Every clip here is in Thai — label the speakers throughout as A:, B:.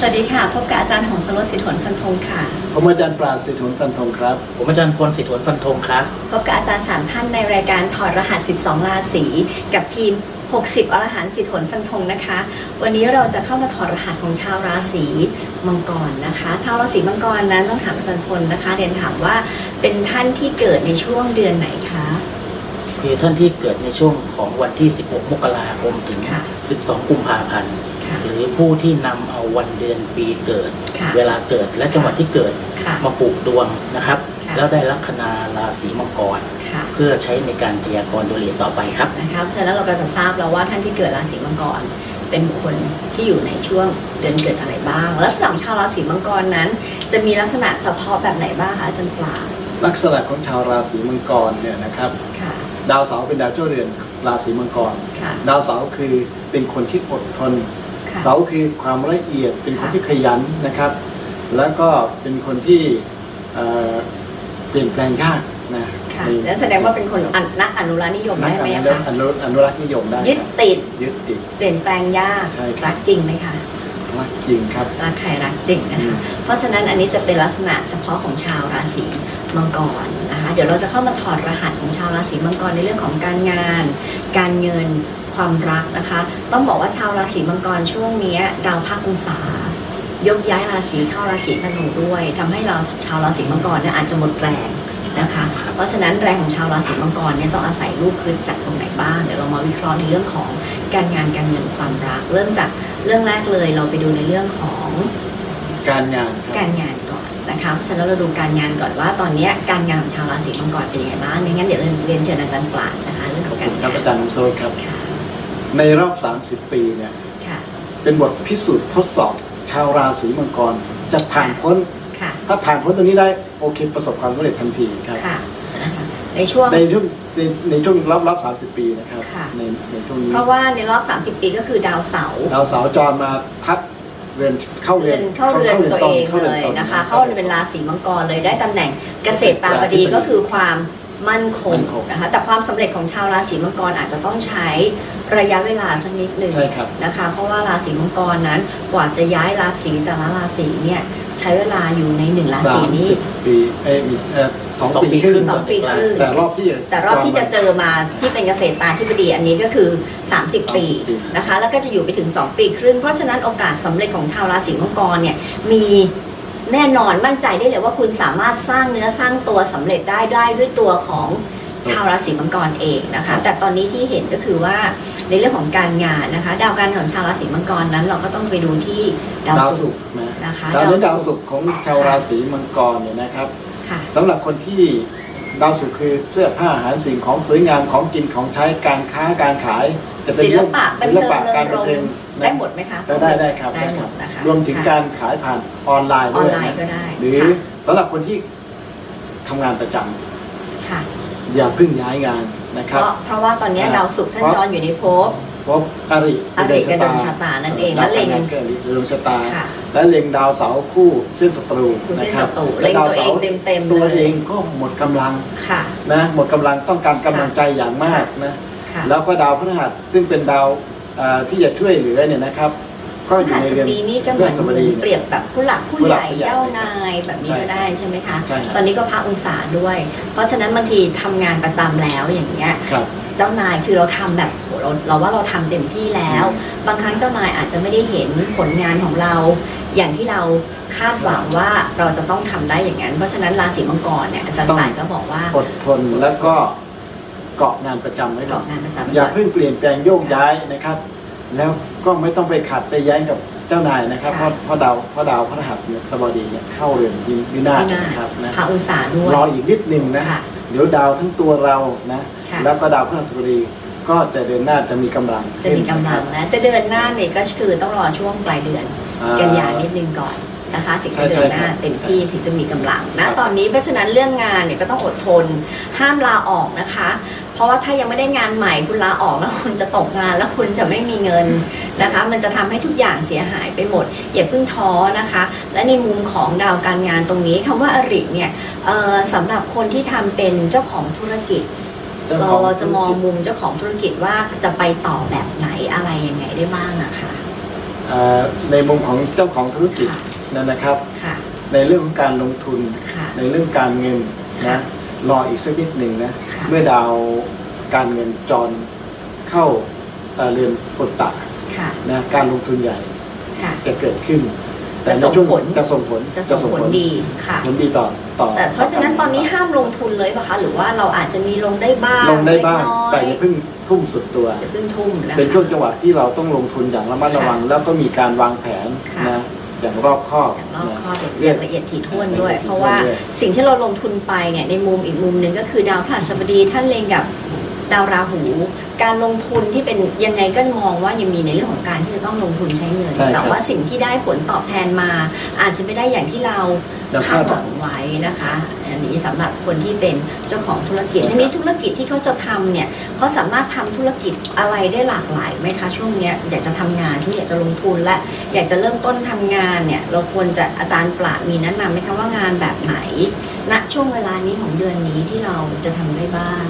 A: สวัสดีค่ะ พบกับอาจารย์ของสโรสสิทธนฟันธงค่ะ
B: ผมอาจารย์ปราศสิทธิ์หุนฟันธงครับ
C: ผมอาจารย์พลสิทธิวนฟันธงครับ
A: พบกับอาจารย์สามท่านในรายการถอดรหัส 12 ราศีกับทีม 60 อรหันต์สิทธนฟันธงนะคะ วันนี้เราจะเข้ามาถอดรหัสของชาวราศีมังกรนะคะ ชาวราศีมังกรนั้นต้องถามอาจารย์พลนะคะเรียนถามว่าเป็นท่านที่เกิดในช่วงเดือนไหนคะ
C: คือท่านที่เกิดในช่วงของวันที่ 16 มกราคมถึง
A: ค่ะ
C: 12 กุมภาพันธ์
A: ค่ะ
C: หรือผู้ที่นำเอาวันเดือนปีเกิด
A: ค่ะ
C: เวลาเกิดและจังหวัดที่เกิด
A: ค่ะ
C: มาปลูกดวงนะครับ
A: ค่ะ
C: แล้วได้ลัคนาราศีมังกร
A: ค่ะ
C: เพื่อใช้ในการพยากรณ์โดยเรียนต่อไปครับ
A: นะคะเพราะฉะนั้นเราก็จะทราบแล้วว่าท่านที่เกิดราศีมังกร เป็นบุคคลที่อยู่ในช่วงเดือนเกิดอะไรบ้าง แล้วสำหรับชาวราศีมังกรนั้น จะมีลักษณะเฉพาะแบบไหนบ้างคะอาจารย์ปลา
B: ลักษณะของชาวราศีมังกรเนี่ยนะครับ
A: ค่ะ
B: ดาวเสาร์เป็นดาวเจ้าเรือนราศีมังกร
A: ค่ะ
B: ดาวเสาร์คือเป็นคนที่อดทน
A: ค่ะ
B: เสาร์คือความละเอียดเป็นคน
A: ค่ะ
B: ที่ขยันนะครับ แล้วก็เป็นคนที่เอ่อเปลี่ยนแปลงยากนะ
A: ค่ะ
B: มี
A: แล้วแสดงว่าเป็นคนอันนักอนุรักษ์นิยม
B: นั
A: ได้
B: ก
A: ไหม
B: อ
A: อะ
B: นุรัก
A: คะ
B: ษ์อนุอนุรักษ์นิยมได้
A: ยึด
B: ครับ
A: ติด
B: ยึดติด
A: เปลี่ยนแปลงยาก
B: ใช่ครับ
A: รักจริงไหมคะ
B: รักจริงครับ
A: รักใครรักจริงนะคะ เพราะฉะนั้นอันนี้จะเป็นลักษณะเฉพาะของชาวราศีมังกรนะคะ เดี๋ยวเราจะเข้ามาถอดรหัสของชาวราศีมังกรในเรื่องของการงาน การเงิน ความรักนะคะ ต้องบอกว่าชาวราศีมังกรช่วงเนี้ยดาวพักองศายกย้ายราศีเข้าราศีธนูด้วยทำให้เราชาวราศีมังกรเนี่ยอาจจะหมดแรงนะคะ เพราะฉะนั้นแรงของชาวราศีมังกรเนี่ยต้องอาศัยลูกคลึกจากตรงไหนบ้างเดี๋ยวเรามาวิเคราะห์ในเรื่องของการงานการเงินความรัก เริ่มจากเรื่องแรกเลยเราไปดูในเรื่องของ
B: การงานครับ
A: การงานก่อนนะคะเพราะฉะนั้นเราดูการงานก่อนว่าตอนเนี้ยการงานของชาวราศีมังกรเป็นยังไงบ้างไม่งั้นเดี๋ยวเรียนเรียนเชิญอาจารย์ปราดนะคะเรื่องของการ
B: ค
A: งา
B: รับ
A: น
B: อาจารย์น้ำโซดครับ
A: ค่ะ
B: ในรอบ 30 ปีเนี่ย
A: ค่ะ
B: เป็นบทพิสูจน์ทดสอบชาวราศีมังกรจะผ่านพ้น
A: ค่ะ
B: ถ้าผ่านพ้นตรงนี้ได้โอเคประสบความสำเร็จทันทีครับ
A: ค่ะนะคะในช่วง
B: ในช่วงในในช่วงรอบรอบสามสิบปีนะครับ
A: ค่ะ
B: ในในช่วงนี้
A: เพราะว่าในรอบ 30 ปีก็คือดาวเสาร์
B: ดาวเสาร์จรมาทับเรือนเข้าเรื
A: เรื
B: อ
A: อนนเข้าเรือนตัวเอง
B: เข้า
A: เล
B: รืน
A: ย
B: ต
A: นะคะ เข้าเป็นราศีมังกรเลยได้ตำแหน่งเกษตรตาบดี
B: เกษตรตาบดี
A: ก็คือความ มั่นคง
B: มั่นคง
A: นะคะแต่ความสำเร็จของชาวราศีมังกรอาจจะต้องใช้ระยะเวลาสักนิดหนึ่ง
B: ใช่ครับ
A: นะคะ เพราะว่าราศีมังกรนั้นกว่าจะย้ายราศีแต่ละราศีเนี่ยใช้เวลาอยู่ในหนึ่งรา
B: สา
A: ศี
B: ม
A: นี้
B: สิบปีเอ้ยมีเอ่อสอง
C: สอง
B: ปี
C: ปี
B: ครึ่
C: ครึ่
B: ง
C: ง
A: สองปีครึ่ง
B: แต่รอบที่
A: แต่รอบที่จะเจอมาที่เป็นเกษตรตาธิบดีอันนี้ก็คือ 30 ปี
B: 30ปี
A: นะคะ แล้วก็จะอยู่ไปถึง 2 ปีครึ่ง เพราะฉะนั้นโอกาสสำเร็จของชาวราศีมังกรเนี่ยมี แน่นอนมั่นใจได้เลยว่าคุณสามารถสร้างเนื้อสร้างตัวสำเร็จได้ได้ด้วยตัวของชาวราศีมังกรเองนะคะ แต่ตอนนี้ที่เห็นก็คือว่าในเรื่องของการงานนะคะ ดาวการงานของชาวราศีมังกรนั้น เราก็ต้องไปดูที่ดาว
B: ดาว
A: ศุ
B: ศุ
A: ก
B: ก
A: ร์
B: ร์นะ
A: นะคะ
B: ดาวนี้
A: ดา
B: ดาวว
A: ศุ
B: ศุ
A: ก
B: ก
A: ร์
B: ร์ของชาวราศีมังกรเนี่ยนะครับ
A: ค่ะ
B: สำหรับคนที่ดาวศุกร์คือเสื้อผ้าอาหารสิ่งของสวยงามของกินของใช้การค้าการขาย จะเป็น
A: ศิล
B: เรื่อง
A: ปะบัน
B: ศิล
A: เทิง
B: ปะ
A: เริ
B: การ
A: ง
B: บั
A: ร
B: น
A: ม
B: เทิง
A: ย์
B: นะ
A: ได้หมดไหมคะ
B: ได้ได้ได้ครับ
A: ได้หมด
B: ครับ
A: นะคะ
B: รวมถึง
A: ค่ะ
B: การขายผ่านออนไลน์
A: ออ
B: ด้
A: น
B: วย
A: ไลน์
B: นะ
A: ก็ได้
B: หรือ
A: ค่ะ
B: สำหรับคนที่ทำงานประจำ
A: ค่ะ
B: อย่าเพิ่งย้ายงานนะค
A: เพ
B: รับ
A: ราะเพราะว่าตอนนี้
B: อ่า
A: ดาวศุกร์ท่าน
B: เพราะ
A: จรอยู่ในภพ
B: เพราะอริ
A: อริกับดวงชะตานั่นเองและเล็ง
B: ดาวการงานเกิดดวงชะตา
A: ค่ะ
B: และเล็งดาวเสาร์คู่เส้นศัตรู
A: คู่เส้น
B: นะครั
A: ศัตรู
B: และ
A: เล็ง
B: ดาว
A: ตัวเองเต็มๆ
B: ตัว
A: เลย
B: เองก็หมดกำลัง
A: ค่ะ
B: นะหมดกำลังต้องการกำลังใจอย่างมากนะ
A: ค่ะ
B: แล้วก็ดาวพฤหัสซึ่งเป็นดาวเอ่อที่จะช่วยเหลือเนี่ยนะครับ ก็อยู่
A: หั
B: ใน
A: ส
B: เรือน
A: บดีนี่ก็เหมือน
B: พฤหัสบดี
A: เปรียบแบบผู้หลักผู้
B: ผู้ห
A: ให
B: ลัก
A: ญ่
B: ผู้ใหญ่
A: เจ้านายแบบนี้
B: ใช่
A: ก็ได้ใช่ไหมคะ
B: ใช่ครับ
A: ตอนนี้ก็พระองศาด้วย เพราะฉะนั้นบางทีทำงานประจำแล้วอย่างเงี้ย
B: ครับ
A: เจ้านายคือเราทำแบบโหเราเราว่าเราทำเต็มที่แล้ว บางครั้งเจ้านายอาจจะไม่ได้เห็นผลงานของเรา อย่างที่เราคาดหวังว่าเราจะต้องทำได้อย่างนั้น เพราะฉะนั้นราศีมังกรเนี่ยอาจารย์
B: ต้อง
A: ต่ายก็บอกว่า
B: อดทนแล้วก็ เกาะงานประจำไว้ก่อ
A: เกาะ
B: น
A: งานประจำไว้
B: อย่า
A: ก่อน
B: เพิ่งเปลี่ยนแปลงโยกย้ายนะครับ แล้วก็ไม่ต้องไปขัดไปแย้งกับเจ้านายนะครับเพ
A: ค่ะ
B: ราะเพราะดาวเพราะดาวพฤหัสเนี่ยสบดีเนี่ยเข้าเรือนวิวินาศ
A: วินาศ
B: นะครับนะ
A: พระองศาด้วย
B: รออีกนิดหนึ่งนะ
A: ค่ะ
B: เดี๋ยวดาวทั้งตัวเรานะ
A: ค่ะ
B: แล้วก็ดาวพฤหัสบดีก็จะเดินหน้าจะมีกำลัง
A: จะมีกำลังนะ จะเดินหน้าเนี่ยก็คือต้องรอช่วงปลายเดือน
B: อ่า
A: กันยานิดนึงก่อนนะคะ ถึงจะ
B: ใช่
A: เดินหน้า
B: ใช่ครับ
A: เต็มที่ถึงจะมีกำลัง
B: ครั
A: นะ
B: บ
A: ตอนนี้เพราะฉะนั้นเรื่องงานเนี่ยก็ต้องอดทนห้ามลาออกนะคะ เพราะว่าถ้ายังไม่ได้งานใหม่คุณลาออกแล้วคุณจะตกงานแล้วคุณจะไม่มีเงินนะคะ มันจะทำให้ทุกอย่างเสียหายไปหมดอย่าเพิ่งท้อนะคะ และในมุมของดาวการงานตรงนี้คำว่าอริเนี่ยเอ่อสำหรับคนที่ทำเป็นเจ้าของธุรกิจ
B: จ้
A: เรา
B: ขอ
A: เราจะมองมุมเจ้าของธุรกิจว่าจะไปต่อแบบไหนอะไรยังไงได้บ้างอะคะ
B: เอ่อในมุมของเจ้าของธุรกิจ
A: ค่ะ
B: นั่นนะครับ
A: ค่ะ
B: ในเรื่องของการลงทุน
A: ค่ะ
B: ในเรื่องการเงิน
A: ค่ะ
B: นะ รออีกสักนิดหนึ่งนะ
A: ค่ะ
B: เมื่อดาวการเงินจรเข้าเอ่อเรือนปุตตะ
A: ค่ะ
B: นะการลงทุนใหญ่
A: ค่ะ
B: จะเกิดขึ้น
A: จะ
B: ใน
A: ส่ง
B: ช่ว
A: ผล
B: จะส่งผล
A: จะส่งผลดีค่ะ
B: ผลดีต่อต่อ
A: แต่เพราะฉะนั้นตอนนี้ห้ามลงทุนเลยป่ะคะหรือว่าเราอาจจะมีลงได้บ้าง
B: ลงได้บ้าง
A: เล็กน้อย
B: แต่อย่าเพิ่งทุ่มสุดตัว
A: อย่าเพิ่งทุ่มนะคะ
B: เป็นช่วงจังหวะที่เราต้องลงทุนอย่างระมัดระวัง แล้วก็มีการวางแผน
A: ค่ะ
B: นะ อย่างรอบคอบ
A: อย่างรอบ
B: นะ
A: ข้อบอย่างละเอียดถี่ถ้วนด้วย
B: ละเอียดถี่ถ้วน
A: เพราะว่า
B: ด้วย
A: สิ่งที่เราลงทุนไปเนี่ยในมุมอีกมุมหนึ่งก็คือดาวพฤหัสบดีท่านเล็งกับ ดาวราหู การลงทุนที่เป็นยังไงก็มองว่ายังมีในเรื่องของการที่จะต้องลงทุนใช้เงิน
B: ใช่ครับ
A: แต่ว่าสิ่งที่ได้ผลตอบแทนมา อาจจะไม่ได้อย่างที่เรา
B: เรา
A: คา
B: คา
A: ด
B: ด
A: ห
B: หวั
A: วั
B: ง
A: งไว้นะคะ อันนี้สำหรับคนที่เป็นเจ้าของธุรกิจ
B: ใช่ครับ
A: ทีนี้ธุรกิจที่เขาจะทำเนี่ยเขาสามารถทำธุรกิจอะไรได้หลากหลายไหมคะช่วงเนี้ยอยากจะทำงานที่อยากจะลงทุนและ อยากจะเริ่มต้นทำงานเนี่ยเราควรจะอาจารย์ปราดมีแนะนำไหมคะว่างานแบบไหนณช่วงเวลานี้ของเดือนนี้ที่เราจะทำได้บ้าง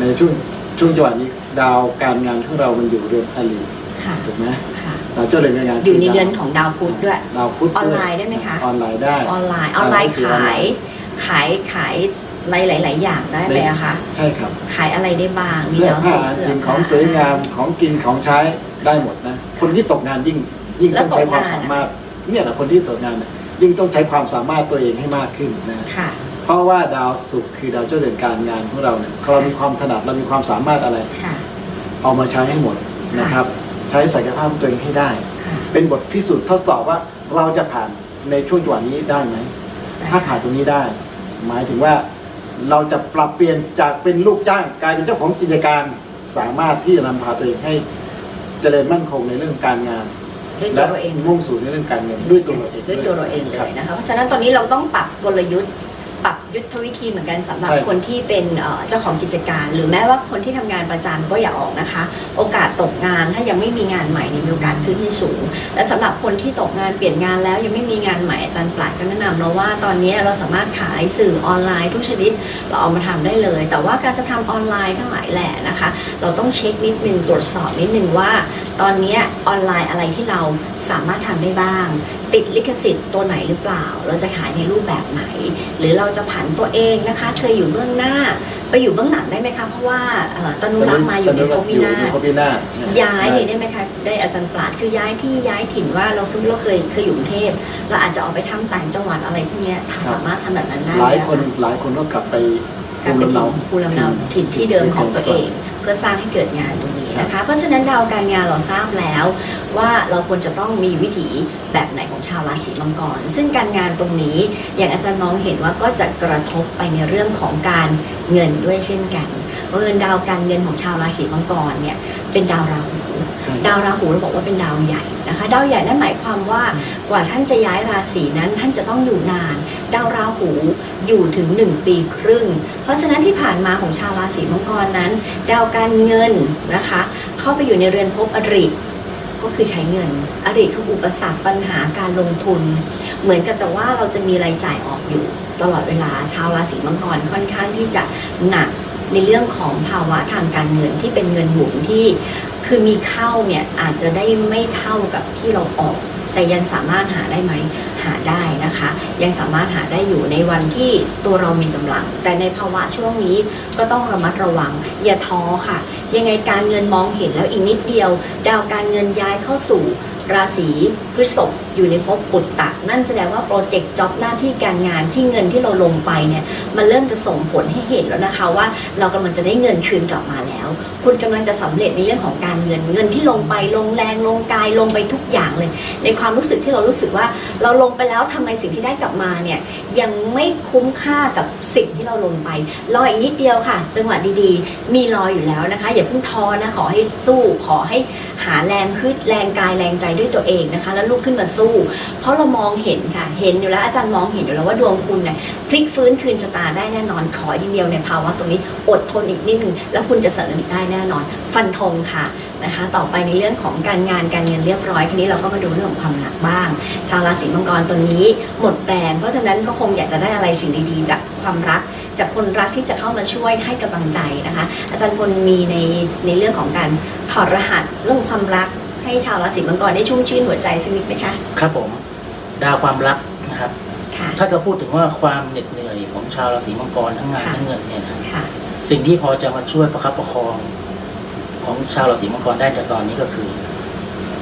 B: ในช่วงช่วงจังหวะนี้ดาวการงานของเรามันอยู่เรือนอลี
A: ค่ะ
B: ถูกไหม
A: ค่ะ
B: ดาวเจ้าเรือนการงาน
A: อยู่ในเดือนของดาวพุธด้วย
B: ดาวพุธ
A: ออนไลน์ได้ไหมคะ
B: ออนไลน์ได้
A: ออนไลน์ ออนไลน์ขาย ขายขายหลายหลายๆอย่างได้ไหมอะคะ
B: ใช่ครับ
A: ขายอะไรได้บ้าง มี
B: เสื้อ
A: ดาว
B: ผ้า
A: ส่งเสื้อ
B: สิ่งของ
A: ผ้า
B: สวยงาม ของกิน ของใช้ได้หมดนะ คนที่ตกงานยิ่งยิ่ง
A: แล้ว
B: ต้องใช้ความ
A: ตกงาน
B: สามารถ เนี่ยแหละคนที่ตกงานเนี่ยยิ่งต้องใช้ความสามารถตัวเองให้มากขึ้นนะ
A: ค่ะ
B: เพราะว่าดาวศุกร์คือดาวเจ้าเรือนการงานของเราเนี่ยเรามีความถนัดเรามีความสามารถอะไร
A: ค่ะ
B: เอามาใช้ให้หมดนะครับ ใช้ศักยภาพของตัวเองให้ได้
A: ค่ะ
B: เป็นบทพิสูจน์ทดสอบว่าเราจะผ่านในช่วงจังหวะนี้ได้ไหม ถ้าผ่านตรงนี้ได้ หมายถึงว่าเราจะปรับเปลี่ยนจากเป็นลูกจ้างกลายเป็นเจ้าของกิจการ สามารถที่จะนำพาตัวเองให้เจริญมั่นคงในเรื่องการงาน
A: ด้วยตั
B: และ
A: วเราเอง
B: มุ่งสู่ในเรื่องการเงินด้วยตัวเราเอง
A: ด้วยตัวเราเองเล
B: ครับ
A: ยนะคะ เพราะฉะนั้นตอนนี้เราต้องปรับกลยุทธ์ ปรับยุทธวิธีเหมือนกันสำหรับ
B: ใช่
A: คนที่เป็นเอ่อเจ้าของกิจการ หรือแม้ว่าคนที่ทำงานประจำก็อย่าออกนะคะ โอกาสตกงานถ้ายังไม่มีงานใหม่เนี่ยมีโอกาสขึ้นที่สูง และสำหรับคนที่ตกงานเปลี่ยนงานแล้วยังไม่มีงานใหม่อาจารย์ปราดก็แนะนำเราว่าตอนนี้เราสามารถขายสื่อออนไลน์ทุกชนิด เราเอามาทำได้เลย แต่ว่าการจะทำออนไลน์ทั้งหลายแหละนะคะ เราต้องเช็คนิดนึงตรวจสอบนิดนึงว่า ตอนนี้ออนไลน์อะไรที่เราสามารถทำได้บ้าง ติดลิขสิทธิ์ตัวไหนหรือเปล่า เราจะขายในรูปแบบไหน หรือเราจะผันตัวเองนะคะเคยอยู่เบื้องหน้า ไปอยู่เบื้องหลังได้ไหมคะเพราะว่าเอ่อตนุรักษ์มาอยู่ในภพวินา
B: อยู่
A: ศ
B: ในภพวินาศ
A: ย้ายเนี่ยได้ไหมคะได้อาจารย์ปราดคือย้ายที่ย้ายถิ่นว่าเราซึ่งเราเคยเคยอยู่กรุงเทพเราอาจจะออกไปทำต่างจังหวัดอะไรพวกเนี้ยทำสามารถทำแบบนั้นได้
B: หลายะะคนหลายคนก็กลับไป
A: กลับไป
B: ภูมิลำเนา
A: ถิ่นภูมิลำเนาถิ่นที่เดิมของตัวเอง เพื่อสร้างให้เกิดงานตรงนี้ นะคะ เพราะฉะนั้นดาวการงานเราทราบแล้ว ว่าเราควรจะต้องมีวิถีแบบไหนของชาวราศีมังกร ซึ่งการงานตรงนี้อย่างอาจารย์มองเห็นว่าก็จะกระทบไปในเรื่องของการเงินด้วยเช่นกันเพราะเงินดาวการเงินของชาวราศีมังกรเนี่ยเป็นดาวราหู ดาวราหูเราบอกว่าเป็นดาวใหญ่นะคะ ดาวใหญ่นั่นหมายความว่ากว่าท่านจะย้ายราศีนั้นท่านจะต้องอยู่นาน ดาวราหูอยู่ถึง 1 ปีครึ่ง เพราะฉะนั้นที่ผ่านมาของชาวราศีมังกรนั้น ดาวการเงินนะคะ เข้าไปอยู่ในเรือนภพอริก็คือใช้เงิน อริคืออุปสรรคปัญหาการลงทุน เหมือนกับจะว่าเราจะมีรายจ่ายออกอยู่ตลอดเวลาชาวราศีมังกรค่อนข้างที่จะหนัก ในเรื่องของภาวะทางการเงินที่เป็นเงินหมุนที่คือมีเข้าเนี่ยอาจจะได้ไม่เท่ากับที่เราออก แต่ยังสามารถหาได้ไหมหาได้นะคะ ยังสามารถหาได้อยู่ในวันที่ตัวเรามีกำลัง แต่ในภาวะช่วงนี้ก็ต้องระมัดระวัง อย่าท้อค่ะ ยังไงการเงินมองเห็นแล้วอีกนิดเดียว ดาวการเงินย้ายเข้าสู่ราศีพฤษภ อยู่ในภพปุตตะ นั่นแสดงว่าโปรเจกต์จ็อบหน้าที่การงานที่เงินที่เราลงไปเนี่ยมันเริ่มจะส่งผลให้เห็นแล้วนะคะว่าเรากำลังจะได้เงินคืนกลับมาแล้ว คุณกำลังจะสำเร็จในเรื่องของการเงินเงินที่ลงไปลงแรงลงกายลงไปทุกอย่างเลย ในความรู้สึกที่เรารู้สึกว่าเราลงไปแล้วทำไมสิ่งที่ได้กลับมาเนี่ยยังไม่คุ้มค่ากับสิ่งที่เราลงไปรออีกนิดเดียวค่ะ จังหวะดีๆ มีรออยู่แล้วนะคะ อย่าเพิ่งท้อนะขอให้สู้ขอให้หาแรงฮึดแรงกายแรงใจด้วยตัวเองนะคะ แล้วลุกขึ้นมาสู้เพราะเรามองเห็นค่ะ เห็นอยู่แล้วอาจารย์มองเห็นอยู่แล้วว่าดวงคุณเนี่ยพลิกฟื้นคืนชะตาได้แน่นอน ขออย่างเดียวในภาวะตรงนี้อดทนอีกนิดนึงแล้วคุณจะสำเร็จได้แน่นอน ฟันธงค่ะนะคะ ต่อไปในเรื่องของการงานการเงินเรียบร้อยทีนี้เราก็มาดูเรื่องของความรักบ้าง ชาวราศีมังกรตัวนี้หมดแรงเพราะฉะนั้นก็คงอยากจะได้อะไรสิ่งดีๆ จากความรักจากคนรักที่จะเข้ามาช่วยให้กำลังใจนะคะ อาจารย์พลมีในในเรื่องของการถอดรหัสเรื่องความรัก ให้ชาวราศีมังกรได้ชุ่มชื่นหัวใจสักนิดไหมคะ
C: ครับผม ดาวความรักนะครับ
A: ค่ะ
C: ถ้าจะพูดถึงว่าความเหน็ดเหนื่อยของชาวราศีมังกรทั้งงาน
A: ค่ะ
C: ทั้งเงินเนี่ยนะ
A: ค่ะ
C: สิ่งที่พอจะมาช่วยประคับประคอง ของชาวราศีมังกรได้จากตอนนี้ก็คือ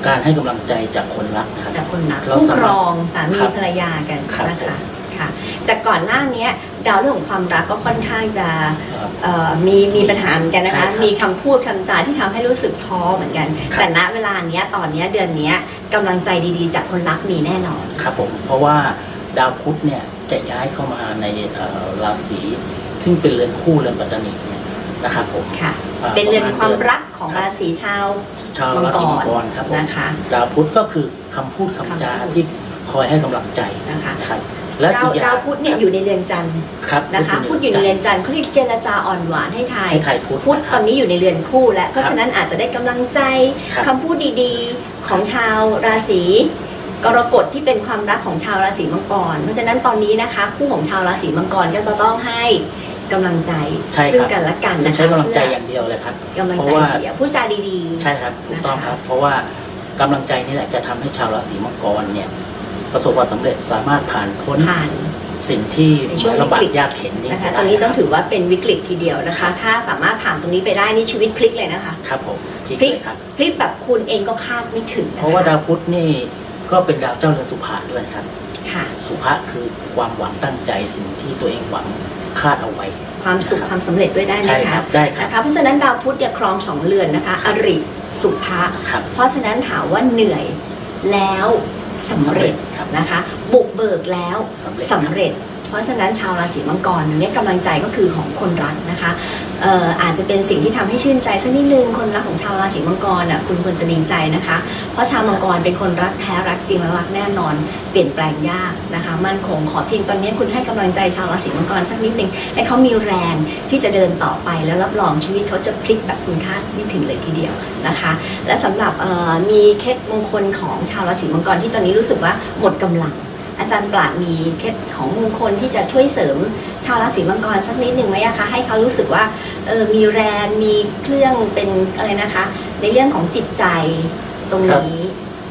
C: การให้กำลังใจจากคนรักนะครับ
A: จากคนรัก
C: เรา
A: คู่
C: สามารถ
A: ครองสามี
C: ครับ
A: ภรรยากัน
C: ครับ
A: นะ
C: ผม
A: คะ ค่ะ จากก่อนหน้าเนี้ยดาวเรื่องของความรักก็ค่อนข้างจะ
C: เอ่อ
A: เอ่อมีมีปัญหาเหมือนกันนะคะ
C: ใช่ครับ
A: มีคำพูดคำจาที่ทำให้รู้สึกท้อเหมือนกัน
C: ครับ
A: แต่ณเวลาเนี้ยตอนเนี้ยเดือนเนี้ยกำลังใจดีๆ จากคนรักมีแน่นอน
C: ครับผมเพราะว่าดาวพุธเนี่ยจะย้ายเข้ามาในเอ่อราศีซึ่งเป็นเรือนคู่เรือนปัตตานีเนี่ยนะครับผม
A: ค่ะ
C: อ่า
A: เป็นเรือน
C: ประมาณ
A: ความ
C: เดือน
A: รักของ
C: ครับ
A: ราศีชาว
C: ชาวราศีมังกรครับผม
A: นะคะ
C: ดาวพุธก็คือคำพูดคำจา
A: คำพูด
C: ที่คอยให้กำลังใจ
A: นะคะ
C: นะครับ และ
A: ดาว
C: อีกอย่า
A: ดางวพุธเนี่ยอยู่ในเรือนจันทร์
C: ครับ
A: นะคะพุธอยู่ในเรือนจันทร์เขาเรียกเจรจาอ่อนหวานให้ทาย
C: ให้ไทยพุธ
A: พุธ
C: นะค
A: ต
C: รั
A: อบนนี้อยู่ในเรือนคู่แล้วเพราะ
C: ครับ
A: ฉะนั้นอาจจะได้กำลังใจ
C: ครับ
A: คำพูดดีๆ ของชาวราศีกรกฎที่เป็นความรักของชาวราศีมังกร เพราะฉะนั้นตอนนี้นะคะคู่ของชาวราศีมังกรก็จะต้องให้กำลังใจ
C: ใช่ครับ
A: ซึ่งกันและกัน
C: ซึ่
A: นะ
C: ง
A: คะ
C: ใช้กำลังใจอย่างเดียวเลยครับ
A: กำลัง
C: เพ
A: ใจ
C: ราะว่า
A: ดีๆพูดจาดีๆ
C: ใช่ครับถูกต้อง
A: นะคะ
C: ครับ เพราะว่ากำลังใจนี่แหละจะทำให้ชาวราศีมังกรเนี่ย ประสบความสำเร็จสามารถผ่านพ้น
A: ผ่าน
C: สิ่งที่
A: ในช่วง
C: ลำบา
A: วิ
C: ก
A: กฤต
C: ยากเข็นนี้
A: นะคะ
C: ไป
A: ตอนนี้ต้อง
C: ได้
A: ถือว่าเป็นวิกฤตทีเดียวนะคะ ถ้าสามารถผ่านตรงนี้ไปได้นี่ชีวิตพลิกเลยนะคะ
C: ครับผมพลิก
A: พลิก
C: เลยครับ
A: พลิกแบบคุณเองก็คาดไม่ถึงนะคะ
C: เพราะว่าดาวพุธนี่ก็เป็นดาวเจ้าเรือนสุภะด้วยนะครับ
A: ค่ะ
C: สุภะคือความหวังตั้งใจสิ่งที่ตัวเองหวังคาดเอาไว้
A: ความสุข
C: ครับ
A: ความสำเร็จด้วยได้ไหม
C: ใช่ค
A: คะ
C: รับได้ครับ
A: นะคะเพราะฉะนั้นดาวพุธเนี่ยครองสองเรือนนะคะ อริสุภะ
C: ครับ
A: เพราะฉะนั้นถามว่าเหนื่อยแล้ว สำเร็จนะคะ บุกเบิกแล้ว
C: สำเร็จ
A: ร็จเพราะฉะนั้นชาวราศีมังกรเนี่ยกำลังใจก็คือของคนรักนะคะเอ่ออาจจะเป็นสิ่งที่ทำให้ชื่นใจสักนิดนึงคนรักของชาวราศีมังกรอะคุณควรจะดีใจนะคะ เพราะชาวมังกรเป็นคนรักแท้รักจริงและรักแน่นอน เปลี่ยนแปลงยากนะคะมั่นคงขอเพียงตอนนี้คุณให้กำลังใจชาวราศีมังกรสักนิดนึงให้เขามีแรงที่จะเดินต่อไปแล้วรับรองชีวิตเขาจะพลิกแบบคุณคาดไม่ถึงเลยทีเดียวนะคะ และสำหรับเอ่อมีเคล็ดมงคลของชาวราศีมังกรที่ตอนนี้รู้สึกว่าหมดกำลัง อาจารย์ปราดมีเคล็ดของมงคลที่จะช่วยเสริมชาวราศีมังกรสักนิดหนึ่งไหมอะคะให้เขารู้สึกว่าเออมีแรงมีเครื่องเป็นอะไรนะคะ ในเรื่องของจิตใจตรงนี้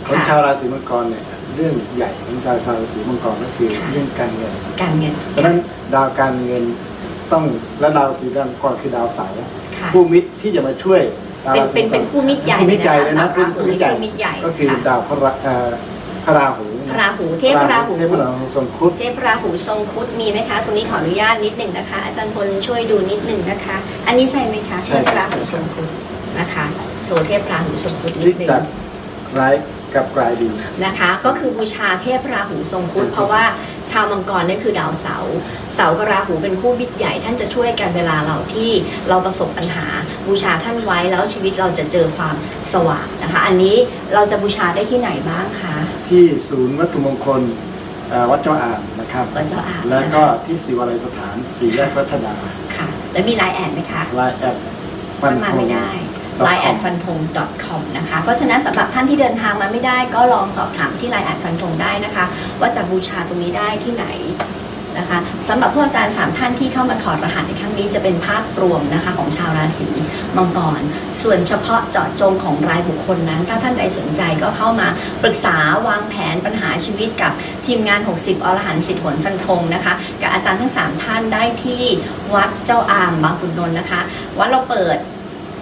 B: ของ
A: ค่ะ
B: ชาวราศีมังกรเนี่ยเรื่องใหญ่ของชาวชาวราศีมังกรก็คือ
A: ค่ะ
B: เรื่องการเงิน
A: การเงิน
B: เพราะฉะนั้นดาวการเงินต้องและดาวราศีมังกรคือดาวเสาร์
A: ค่ะ
B: ผู้มิตรที่จะมาช่วยดาว
A: เป็น
B: ราศี
A: เป็น
B: มังกร
A: เป็นคู่มิตรใหญ่
B: คู่มิตรใหญ่เลย
A: นะคะ
B: นะเป็น
A: สาวราหู
B: คู่มิตรใหญ่
A: คู่มิตรใหญ่
B: ก็คือ
A: ค่ะ
B: ดาวพระราเอ่อพระราหู
A: พ ระราหูเทพพระราหู
B: เทพพระราหูทรงครุฑ
A: เทพราหูทรงครุฑมีไหมคะตรงนี้ขออนุญาตนิดหนึ่งนะคะ อาจารย์พลช่วยดูนิดหนึ่งนะคะ อันนี้ใช่ไหมคะ
B: ใช่
A: เทพ
B: ครับ
A: ราหูทรงครุฑนะคะโชว์เทพราหูทรงครุฑนิ
B: พลิ
A: ด
B: ก
A: หนึ่ง
B: จากร้าย กลับกลายดี
A: นะคะ ก็คือบูชาเทพราหูทรงครุฑเพราะว่าชาวมังกรนี่คือดาวเสาร์เสาร์กับราหูเป็นคู่มิตรใหญ่ท่านจะช่วยกันเวลาเราที่เราประสบปัญหา บูชาท่านไว้แล้วชีวิตเราจะเจอความสว่างนะคะ อันนี้เราจะบูชาได้ที่ไหนบ้างคะ
B: ที่ศูนย์วัตถุมงคลเอ่อวัดเจ้าอ่างนะครับ
A: วัดเจ้าอ่าง
B: แล้วก็ที่ศิวาลัยสถานศรีแยกพัฒนา
A: ค่ะ แล้วมีไลน์แอดไหมคะ
B: ไลน์แอดฟั
A: มันนมา
B: ธง
A: ไม่ได้ line at ฟันธง .com นะคะ เพราะฉะนั้นสำหรับท่านที่เดินทางมาไม่ได้ก็ลองสอบถามที่ line at ฟันธงได้นะคะ ว่าจะบูชาตรงนี้ได้ที่ไหนนะคะสำหรับผู้อาจารย์ 3 ท่านที่เข้ามาถอดรหัสในครั้งนี้จะเป็นภาพรวมนะคะของชาวราศีมังกร ส่วนเฉพาะเจาะจงของรายบุคคลนั้น ถ้าท่านใดสนใจก็เข้ามาปรึกษาวางแผนปัญหาชีวิตกับทีมงาน 60 อรหันต์สิทธิผลฟันธงนะคะกับอาจารย์ทั้ง 3 ท่านได้ที่วัดเจ้าอามบางขุนนนท์นะคะ วัดเราเปิด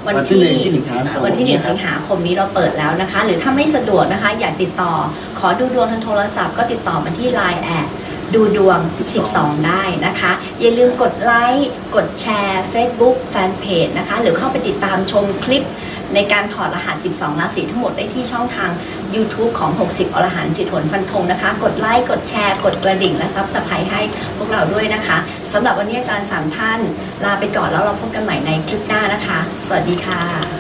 A: วัน
B: วันที่
A: ที่
B: หนึ่งที่สิงหาคม
A: วันที่หนึ่งสิงหาคมนี้เราเปิดแล้วนะคะ หรือถ้าไม่สะดวกนะคะ อยากติดต่อ ขอดูดวงทางโทรศัพท์ก็ติดต่อมาที่ Line แอดดูดวง 12 ได้นะคะ อย่าลืมกดไลค์ กดแชร์ Facebook Fanpage นะคะ หรือเข้าไปติดตามชมคลิป ในการถอดรหัส 12 ราศีทั้งหมดได้ที่ช่องทาง YouTube ของ 60 อรหันต์จิตผลฟันธงนะคะ กดไลค์ กดแชร์ กดกระดิ่ง และซับสไครต์ให้พวกเราด้วยนะคะสำหรับวันนี้อาจารย์ 3 ท่าน ลาไปก่อนแล้วเราพบกันใหม่ในคลิปหน้านะคะ สวัสดีค่ะ